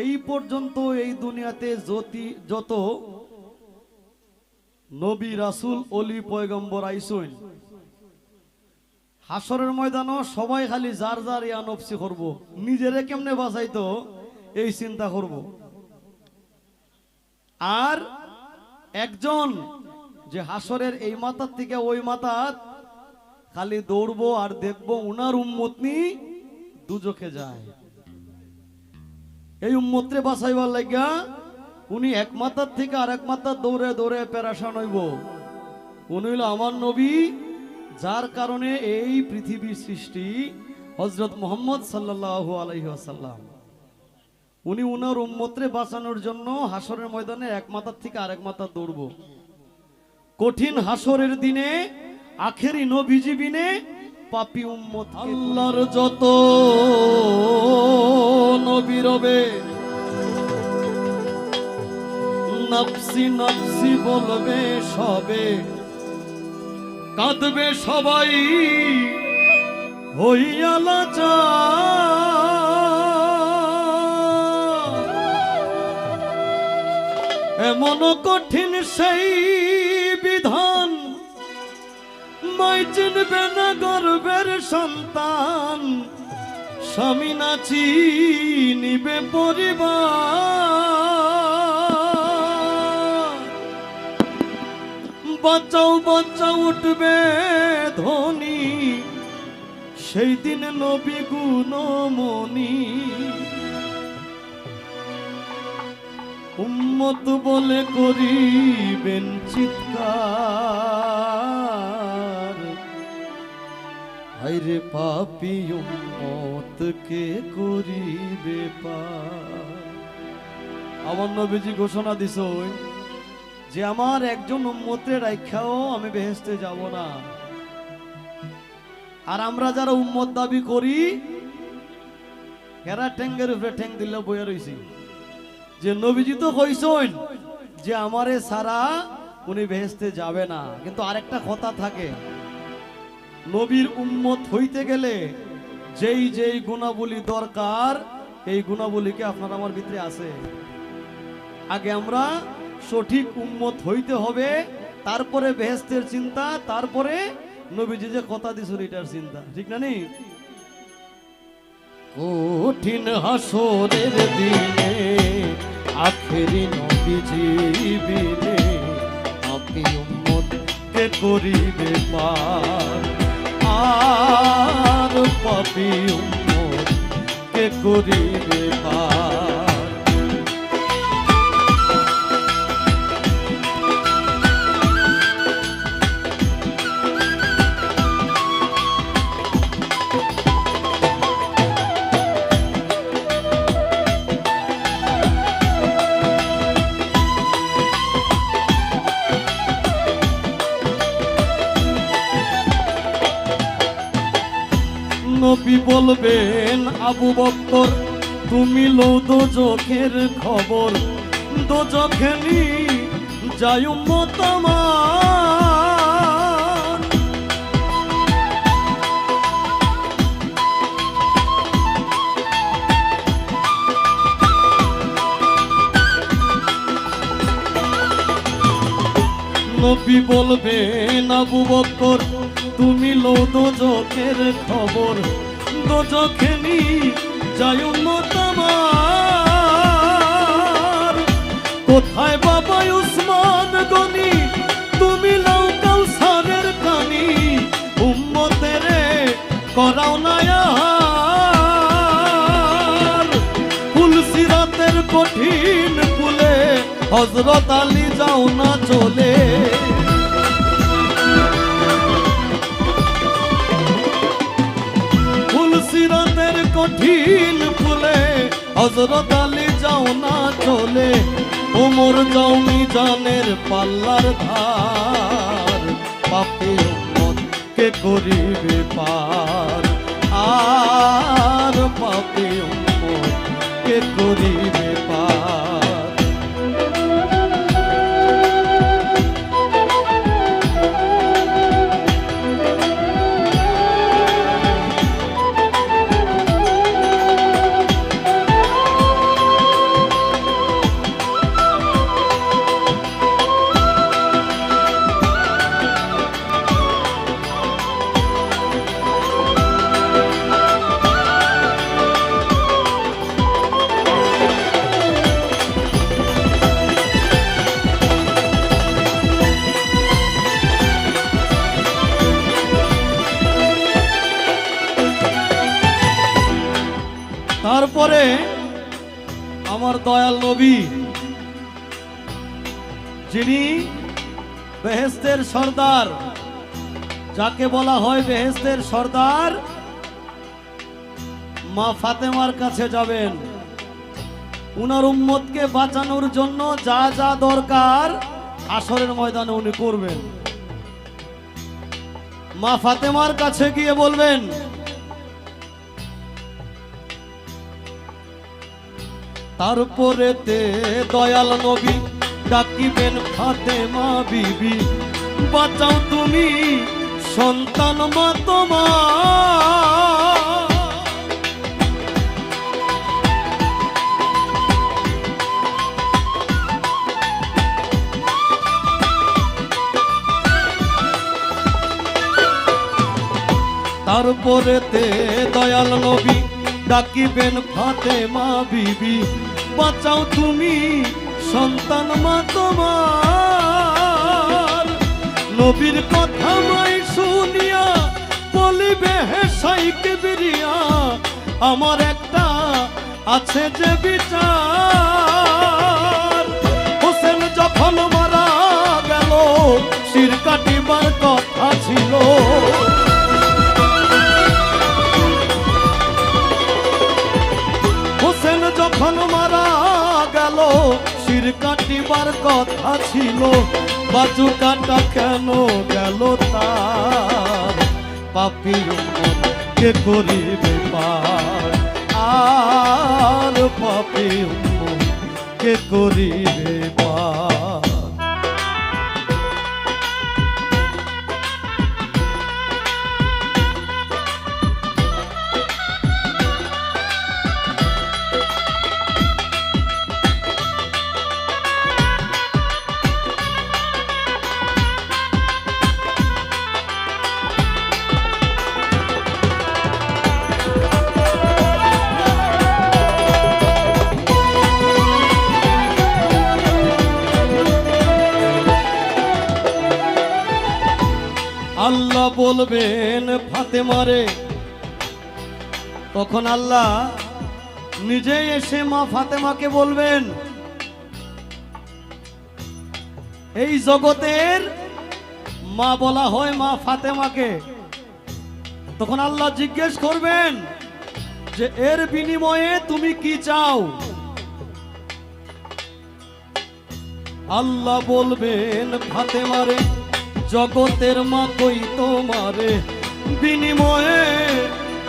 এই পর্যন্ত এই দুনিয়াতে যতি যত নবী, রাসুল অলি পয়গম্বর আইসুন হাসরের ময়দানও সবাই খালি যার যার ইয়া নফসি করব, নিজেরে কেমনে বাঁচাইতো, এই চিন্তা করব। আর একজন যে হাসরের এই মাথার থেকে ওই মাথার খালি দৌড়বো আর দেখব উনার উম্মতনি দুজকে যায়। এই উম্মতরে বাঁচাইবার লাগিয়া উনি এক মাথার থেকে আর এক মাথার দৌড়ে দৌড়ে পেরাশান হইব। উনি হইল আমার নবী যার কারণে এই পৃথিবীর সৃষ্টি হজরত মোহাম্মদ সাল্লাহ আলহিহাসাল্লাম উনি উনার উম্মতরে বাঁচানোর জন্য হাসরের ময়দানে এক মাথার থেকে আরেক মাথার দৌড়ব। কঠিন হাসরের দিনে আখেরি নবীজি বিনে পাপি উম্মত আল্লাহর যত নফসি নফসি বলবে সবে। কাঁদবে সবাই হইয়ালা চা এমন কঠিন সেই বিধান মাই চিনবে না গর্বের সন্তান। স্বামী না চিনিবে পরিবার। বাচ্চাও বাচ্চা উঠবে ধনী। সেই দিন নবী গুণমণি। উম্মত বলে করিবেন চিৎকার। হাইরে পাপি উম্মত কে করিবে পার আমার নবীজি ঘোষণা দিছ যে আমার একজন উম্মতের রাখাও আমি বেহেস্তে যাব না। আর আমরা যারা উম্মত দাবি করি হেরা ঠ্যাঙ্গের উপরে ঠ্যাং দিলে বইয়া রয়েছি যে নবীজি তো কইসন যে আমারে সারা উনি বেহেস্তে যাবে না। কিন্তু আরেকটা কথা থাকে, নবীর উম্মত হইতে গেলে যেই যেই গুণাবলী দরকার, এই গুণাবলীকে আপনার আমার ভিতরে আছে। আগে আমরা সঠিক উম্মত হইতে হবে, তারপরে বেহেস্তের চিন্তা, তারপরে নবীজি যে কথা দিছিল এটার চিন্তা। ঠিক না নি? কঠিন হাসরের দিনে, আখেরি নবীজি বিনে আপনি উম্মত কে করিবে পার। আর পাপি উম্মত কে করিবে পার। বলবেন আবু বক্কর। তুমি লো দোজখের খবর। দোজখেনি যাই উম্মত আমার। নবী বলবেন, আবু বক্কর, তুমি লো দোজখের খবর। দোজখেনি যাই উম্মত আমার। কোথায় বাবা উসমান গনি? তুমি লাও কাউসারের কানি। উম্মতের করাও না আহার। ফুল কঠিন ফুলে হজরত আলী যাও না চলে। হজরত আলী যাও না চলে, ওমর যাও মিজানের পাল্লার ধার। পাপে কে করিবে পার। আর পাপে কে করিবে করে আমার দয়াল নবী, যিনি বেহেস্তের সর্দার, যাকে বলা হয় বেহেস্তের সর্দার, মা ফাতেমার কাছে যাবেন। উনার উম্মতকে বাঁচানোর জন্য যা যা দরকার আসরের ময়দানে উনি করবেন। মা ফাতেমার কাছে গিয়ে বলবেন তারপরে তে দয়াল নবী ডাকিবেন ফাতেমা বিবি। বাঁচাও তুমি সন্তান মা তোমার। তারপরে তে দয়াল নবী ডাকিবেন ফাতেমা বিবি। বাঁচাও তুমি, সন্তান মা তোমার। নবীর কথা মাই শুনিয়া বলিবে, হে সাইকে বিরিয়া আমার একটা আছে যে বিচার। হোসেন যখন মারা গেল, শির কাটিবার কথা ছিল। শির কাটিবার কথা ছিল বাজু কাটা কেন গেল তার? পাপি কে করিবে বেপার আর পাপি কে করিবে পার? বলবেন ফাতেমারে, তখন আল্লাহ নিজে এসে মা ফাতেমাকে বলবেন, এই জগতের মা বলা হয় মা ফাতেমাকে। তখন আল্লাহ জিজ্ঞেস করবেন যে, এর বিনিময়ে তুমি কি চাও? আল্লাহ বলবেন, ফাতেমারে জগতের মা কই তোমারে? বিনিময়ে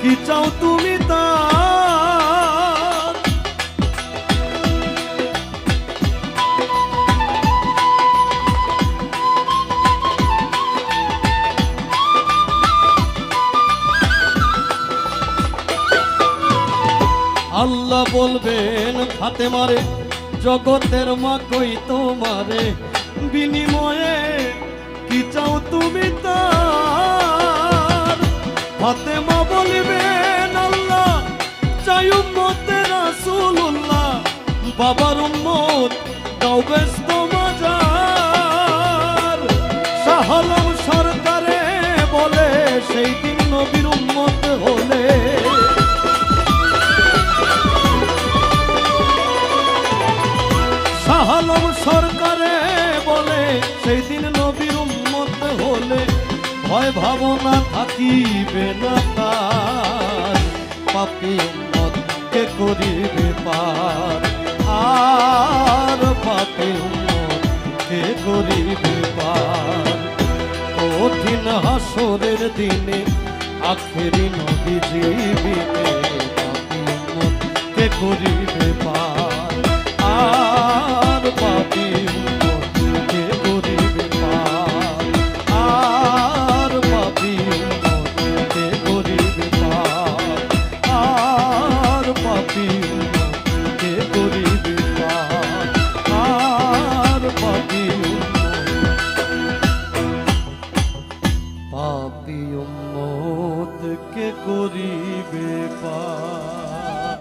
কি চাও তুমি তা আল্লাহ বলবেন হাতে মারে জগতের মা কই তোমারে? বিনিময়ে কি চাও তুমি তার? ফাতেমা বলবেন আল্লাহ, চাই উম্মতে রাসূলুল্লাহ। বাবার উম্মত, দাও ব্যস্ত মাজার। শাহলম সরকারে বলে, সেই দিন নবীর উম্মত হলে। শাহালম সরকারে বলে সেই দিন নবীর উম্মত হলে, ভয় ভাবনা থাকিবে না তার। পাপি উম্মত কে করিবে পার? আর পাপি উম্মত কে করিবে পার? কঠিন হাসরের দিনে আখেরি নবী জীবিতে পাপি উম্মত কে করিবে পার? আর পাপি